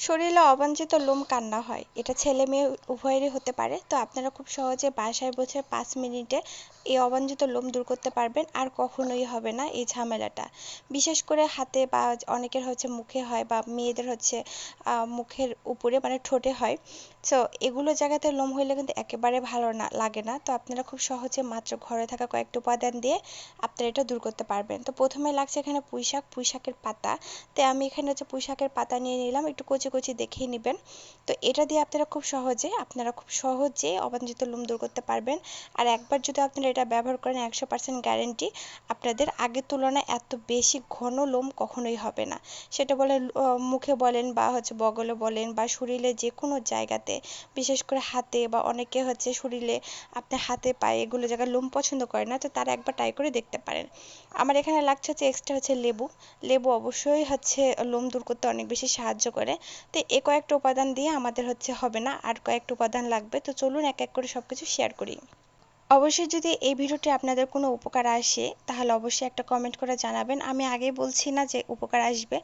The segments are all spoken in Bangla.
শরীরে অবাঞ্ছিত লোম কান্না হয়। এটা ছেলে মেয়ে উভয়েরই হতে পারে। তো আপনারা খুব সহজে বাসায় বসে পাঁচ মিনিটে এই অবাঞ্ছিত লোম দূর করতে পারবেন আর কখনোই হবে না এই ঝামেলাটা। বিশেষ করে হাতে বা অনেকের হচ্ছে মুখে হয় বা মেয়েদের হচ্ছে মুখের উপরে মানে ঠোঁটে হয়। সো এগুলো জায়গাতে লোম হইলে কিন্তু একেবারে ভালো না, লাগে না। তো আপনারা খুব সহজে মাত্র ঘরে থাকা কয়েকটা উপাদান দিয়ে আপনারা এটা দূর করতে পারবেন। তো প্রথমে লাগছে এখানে পুঁই শাক পুঁই শাকের পাতা। তো আমি এখানে হচ্ছে পুঁই শাকের পাতা নিয়ে নিলাম, একটু কচি কচি দেখেই নেবেন। তো এটা দিয়ে আপনারা খুব সহজে, আপনারা খুব সহজে অবাঞ্ছিত লোম দূর করতে পারবেন। আর একবার যদি আপনারা এটা ব্যবহার করেন একশো পার্সেন্ট গ্যারেন্টি আপনাদের আগের তুলনায় এত বেশি ঘন লোম কখনোই হবে না। সেটা বলে মুখে বলেন বা হচ্ছে বগলে বলেন বা শরীরে যে কোনো জায়গাতে, বিশেষ করে হাতে বা অনেকে হচ্ছে শরীরে আপনি হাতে পায়ে এগুলো জায়গায় লোম পছন্দ করে না, তো তারা একবার ট্রাই করে দেখতে পারেন। আমার এখানে লাগছে হচ্ছে এক্সট্রা হচ্ছে লেবু। লেবু অবশ্যই হচ্ছে লোম দূর করতে অনেক বেশি সাহায্য করে। তো এ কয়েকটা উপাদান দিয়ে আমাদের হচ্ছে হবে না, আর কয়েকটা উপাদান লাগবে। তো চলুন এক এক করে সব কিছু শেয়ার করি। অবশ্যই যদি এই ভিডিওটি আপনাদের কোনো উপকার আসে, তাহলে অবশ্যই একটা কমেন্ট করে জানাবেন। আমি আগে বলছি না যে উপকার আসবে।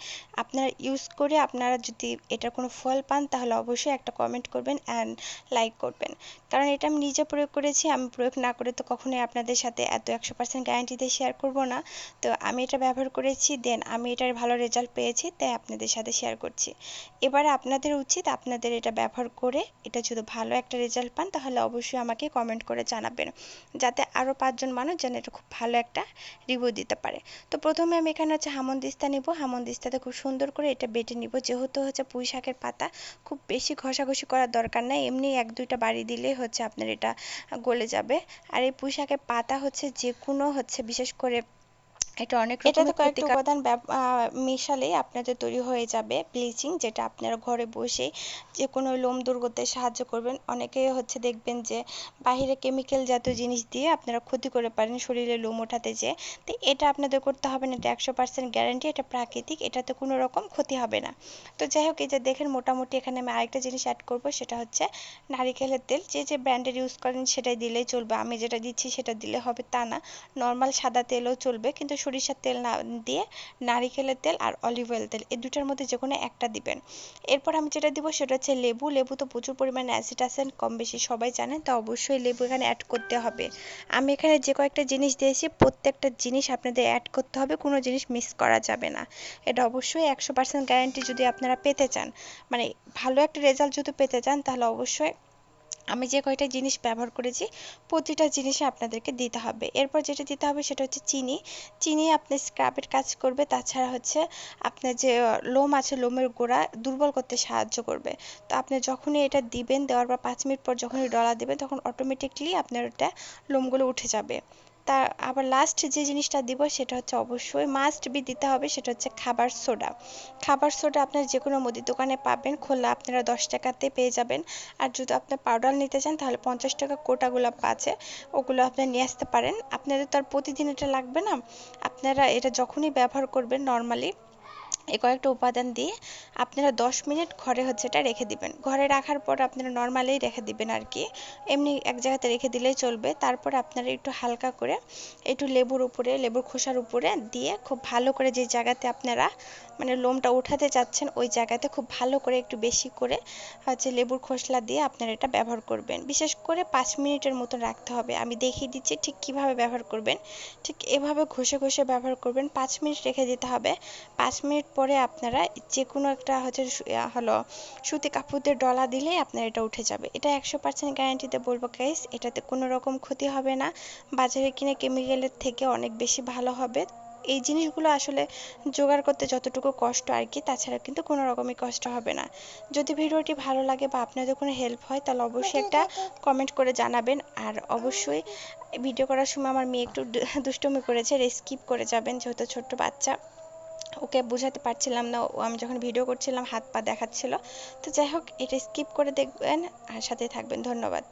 আপনারা ইউজ করে আপনারা যদি এটার কোনো ফল পান, তাহলে অবশ্যই একটা কমেন্ট করবেন অ্যান্ড লাইক করবেন। কারণ এটা আমি নিজে প্রয়োগ করেছি, আমি প্রয়োগ না করে তো কখনোই আপনাদের সাথে এত একশো পার্সেন্ট গ্যারান্টি দিয়ে শেয়ার করব না। তো আমি এটা ব্যবহার করেছি দেন আমি এটার ভালো রেজাল্ট পেয়েছি, তাই আপনাদের সাথে শেয়ার করছি। এবারে আপনাদের উচিত আপনাদের এটা ব্যবহার করে, এটা যদি ভালো একটা রেজাল্ট পান, তাহলে অবশ্যই আমাকে কমেন্ট করে জানাবেন। যাতে আরও পাঁচজন মানুষ যেন এটা খুব ভালো একটা রিভিউ দিতে পারে। তো প্রথমে আমি এখানে হচ্ছে হামন্দিস্তা নিব। হামন্দিস্তাতে খুব সুন্দর করে এটা বেটে নিব। যেহেতু হচ্ছে পুঁই শাকের পাতা, খুব বেশি ঘষাঘষি করার দরকার নাই। এমনি এক দুইটা বাড়ি দিলেই হচ্ছে আপনার এটা গলে যাবে। আর এই পুঁই শাকের পাতা হচ্ছে যে কোনো হচ্ছে, বিশেষ করে এটা অনেক এটাতে কয়েকটা উপাদান মেশালেই আপনাদের তৈরি হয়ে যাবে ব্লিচিং যেটা আপনারা ঘরে বসে যে কোনো লোম দূর করতে সাহায্য করবেন। অনেকে হচ্ছে দেখবেন যে বাহিরে কেমিক্যাল জাতীয় জিনিস দিয়ে আপনারা ক্ষতি করে পারেন শরীরে লোম ওঠাতে যে তো এটা আপনাদের করতে হবে না এটা একশো পার্সেন্ট গ্যারান্টি এটা প্রাকৃতিক এটাতে কোনো রকম ক্ষতি হবে না। তো যাই হোক এই যে দেখেন মোটামুটি এখানে আমি আরেকটা জিনিস অ্যাড করব সেটা হচ্ছে নারিকেলের তেল। যে যে ব্র্যান্ডের ইউজ করেন সেটাই দিলেই চলবে। আমি যেটা দিচ্ছি সেটা দিলে হবে তা না। নর্মাল সাদা তেলও চলবে কিন্তু সরিষার তেল না দিয়ে নারিকেলের তেল আর অলিভ অয়েল তেল, এই দুটার মধ্যে যে কোনো একটা দিবেন। এরপর আমি যেটা দিব সেটা হচ্ছে লেবু। লেবু তো প্রচুর পরিমাণে অ্যাসিড আছে, কম বেশি সবাই জানেন তো অবশ্যই লেবু এখানে অ্যাড করতে হবে। আমি এখানে যে কয়েকটা জিনিস দিয়েছি, প্রত্যেকটা জিনিস আপনাদের অ্যাড করতে হবে, কোনো জিনিস মিস করা যাবে না। এটা অবশ্যই একশো পার্সেন্ট গ্যারান্টি যদি আপনারা পেতে চান। মানে ভালো একটা রেজাল্ট যদি পেতে চান, তাহলে অবশ্যই আমি যে কয়টা জিনিস ব্যবহার করেছি, প্রতিটা জিনিসে আপনাদেরকে দিতে হবে। এরপর যেটা দিতে হবে সেটা হচ্ছে চিনি। চিনি আপনার স্ক্রাবের কাজ করবে, তাছাড়া হচ্ছে আপনার যে লোম আছে, লোমের গোড়া দুর্বল করতে সাহায্য করবে। তো আপনি যখনই এটা দিবেন, দেওয়ার পর পাঁচ মিনিট পর যখনই ডলা দেবেন, তখন অটোমেটিকলি আপনার ওটা লোমগুলো উঠে যাবে। তা আবার লাস্ট যে জিনিসটা দিব সেটা হচ্ছে অবশ্যই মাস্ট বি দিতে হবে, সেটা হচ্ছে খাবার সোডা খাবার সোডা আপনার যে কোনো মুদির দোকানে পাবেন, খোলা আপনারা দশ টাকাতে পেয়ে যাবেন। আর যদি আপনার পাউডার নিতে চান, তাহলে পঞ্চাশ টাকা কোটাগুলো আছে, ওগুলো আপনারা নিয়ে আসতে পারেন। আপনাদের তো আর প্রতিদিন এটা লাগবে না। আপনারা এটা যখনই ব্যবহার করবেন নর্মালি এই কয়েকটা উপাদান দিয়ে আপনারা দশ মিনিট ঘরে হচ্ছে এটা রেখে দিবেন। ঘরে রাখার পর আপনারা নর্মালেই রেখে দিবেন আর কি। এমনি এক জায়গাতে রেখে দিলেই চলবে। তারপর আপনারা একটু হালকা করে একটু লেবুর উপরে, লেবুর খোসার উপরে দিয়ে খুব ভালো করে যে জায়গাতে আপনারা মানে লোমটা উঠাতে চাচ্ছেন, ওই জায়গাতে খুব ভালো করে একটু বেশি করে হচ্ছে লেবুর খোসলা দিয়ে আপনারা এটা ব্যবহার করবেন। বিশেষ করে পাঁচ মিনিটের মতন রাখতে হবে। আমি দেখিয়ে দিচ্ছি ঠিক কীভাবে ব্যবহার করবেন। ঠিক এভাবে ঘষে ঘষে ব্যবহার করবেন। পাঁচ মিনিট রেখে দিতে হবে। পাঁচ মিনিট পরে আপনারা যে কোনো একটা হচ্ছে হলো সুতি কাপড়দের ডলা দিলেই আপনার এটা উঠে যাবে। এটা একশো পার্সেন্ট গ্যারান্টিতে বলব গাইস এটাতে কোনো রকম ক্ষতি হবে না। বাজারে কিনে কেমিক্যালের থেকে অনেক বেশি ভালো হবে। এই জিনিসগুলো আসলে জোগাড় করতে যতটুকু কষ্ট আর কি, তাছাড়া কিন্তু কোনো রকমই কষ্ট হবে না। যদি ভিডিওটি ভালো লাগে বা আপনাদের কোনো হেল্প হয়, তাহলে অবশ্যই একটা কমেন্ট করে জানাবেন। আর অবশ্যই ভিডিও করার সময় আমার মেয়ে একটু দুষ্টুমি করেছে স্কিপ করে যাবেন, যেহেতু ছোট্ট বাচ্চা। ওকে বোঝাতে পারছিলাম না, ও, আমি যখন ভিডিও করছিলাম, হাত পা দেখাচ্ছিল। তো যাই হোক, এটা স্কিপ করে দেখবেন, আর সাথে থাকবেন। ধন্যবাদ।